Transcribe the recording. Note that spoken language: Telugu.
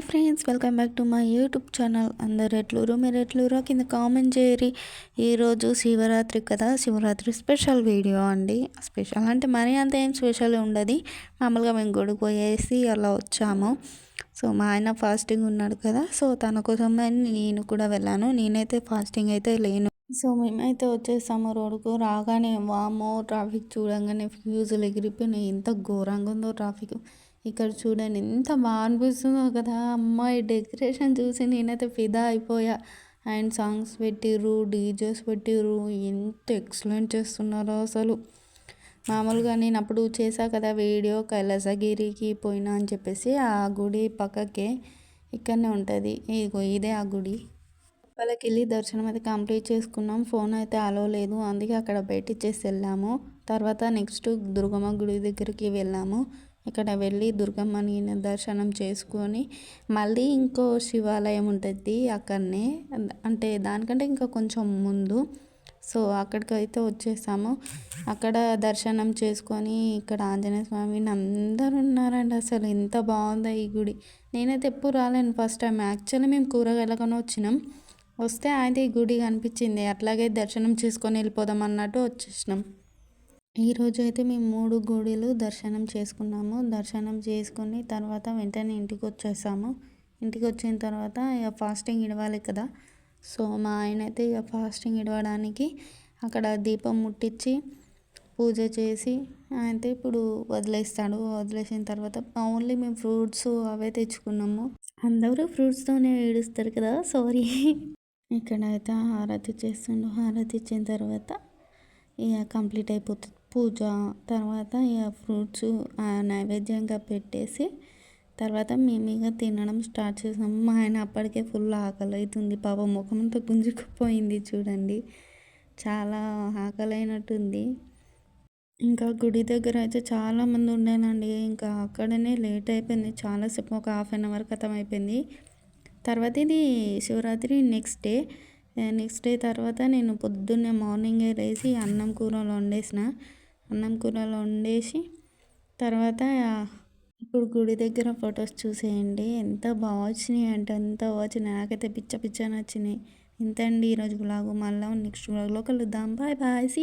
Hi friends welcome back to my YouTube channel. అందరు ఎట్లురు మీరు ఎట్లురో కింద కామెంట్ చేయరి ఈరోజు శివరాత్రి కదా శివరాత్రి స్పెషల్ వీడియో అండి. స్పెషల్ అంటే మరీ అంత ఏం స్పెషల్ ఉండదు. మామూలుగా మేము గొడుగు పోయేసి అలా వచ్చాము. సో మా ఆయన ఫాస్టింగ్ ఉన్నాడు కదా సో తన కోసం నేను కూడా వెళ్ళాను. నేనైతే ఫాస్టింగ్ అయితే లేను. సో మేమైతే వచ్చేసాము రోడ్డుకు. రాగానే వామో ట్రాఫిక్ చూడంగానే ఫ్యూజులు ఎగిరిపోయినాయి. ఎంత ఘోరంగా ఉందో ట్రాఫిక్. ఇక్కడ చూడండి ఎంత బాగా అనిపిస్తుందో కదా. అమ్మాయి డెకరేషన్ చూసి నేనైతే ఫిదా అయిపోయా. అండ్ సాంగ్స్ పెట్టిర్రు డీజేస్ పెట్టిర్రు. ఎంత ఎక్సలెంట్ చేస్తున్నారో అసలు. మామూలుగా నేను అప్పుడు చేశా కదా వీడియో కైలాసగిరికి పోయినా అని చెప్పేసి ఆ గుడి పక్కకే ఇక్కడనే ఉంటుంది. ఇగో ఇదే ఆ గుడి. వాళ్ళకి వెళ్ళి దర్శనం అయితే కంప్లీట్ చేసుకున్నాం. ఫోన్ అయితే అలో లేదు. అందుకే అక్కడ బయట ఇచ్చేసి వెళ్ళాము. తర్వాత నెక్స్ట్ దుర్గమ్మ గుడి దగ్గరికి వెళ్ళాము. ఇక్కడ వెళ్ళి దుర్గమ్మని దర్శనం చేసుకొని మళ్ళీ ఇంకో శివాలయం ఉంటుంది అక్కడనే. అంటే దానికంటే ఇంకా కొంచెం ముందు. సో అక్కడికి అయితే వచ్చేసాము. అక్కడ దర్శనం చేసుకొని ఇక్కడ ఆంజనేయ స్వామిని అందరు ఉన్నారండి అసలు. ఎంత బాగుందో ఈ గుడి. నేనైతే ఎప్పుడు రాలేను ఫస్ట్ టైం. యాక్చువల్లీ మేము కూరగాయలకొని వచ్చినాం. వస్తే అయితే ఈ గుడి కనిపించింది. అట్లాగే దర్శనం చేసుకొని వెళ్ళిపోదాం అన్నట్టు వచ్చేసినాం. ఈరోజు అయితే మేము మూడు గుడిలు దర్శనం చేసుకున్నాము. దర్శనం చేసుకుని తర్వాత వెంటనే ఇంటికి వచ్చేసాము ఇంటికి వచ్చిన తర్వాత ఇక ఫాస్టింగ్ ఇడవాలి కదా. సో మా ఆయన అయితే ఇక ఫాస్టింగ్ ఇడవడానికి అక్కడ దీపం ముట్టించి పూజ చేసి అయితే ఇప్పుడు వదిలేస్తాడు. వదిలేసిన తర్వాత ఓన్లీ మేము ఫ్రూట్స్ అవే తెచ్చుకున్నాము. అందరూ ఫ్రూట్స్తోనే ఏడుస్తారు కదా. సారీ. ఇక్కడ అయితే హారతి చేస్తుండు. హారతి ఇచ్చిన తర్వాత ఇక కంప్లీట్ అయిపోతుంది. పూజ తర్వాత ఇక ఫ్రూట్స్ నైవేద్యంగా పెట్టేసి తర్వాత మేము ఇక తినడం స్టార్ట్ చేసాము మా ఆయన అప్పటికే ఫుల్ ఆకలి అవుతుంది పాప ముఖం అంతా గుంజుకుపోయింది చూడండి. చాలా ఆకలి అయినట్టుంది ఇంకా గుడి దగ్గర అయితే చాలామంది ఉండేనండి. ఇంకా అక్కడనే లేట్ అయిపోయింది. చాలాసేపు ఒక హాఫ్ అన్ అవర్ కథం అయిపోయింది. తర్వాత ఇది Shivaratri next day. Next day తర్వాత నేను పొద్దున్నే మార్నింగే లేచి అన్నం కూరలు వండేసిన. అన్నం కూరలో వండేసి తర్వాత ఇప్పుడు గుడి దగ్గర ఫొటోస్ చూసేయండి. ఎంత బాగా వచ్చినాయి అంటే ఎంత వచ్చినాయి. నాకైతే పిచ్చ పిచ్చ నచ్చినాయి. ఇంత అండి ఈరోజు బ్లాగు మళ్ళీ నెక్స్ట్ బ్లాగ్లో కలుద్దాం. Bye bye see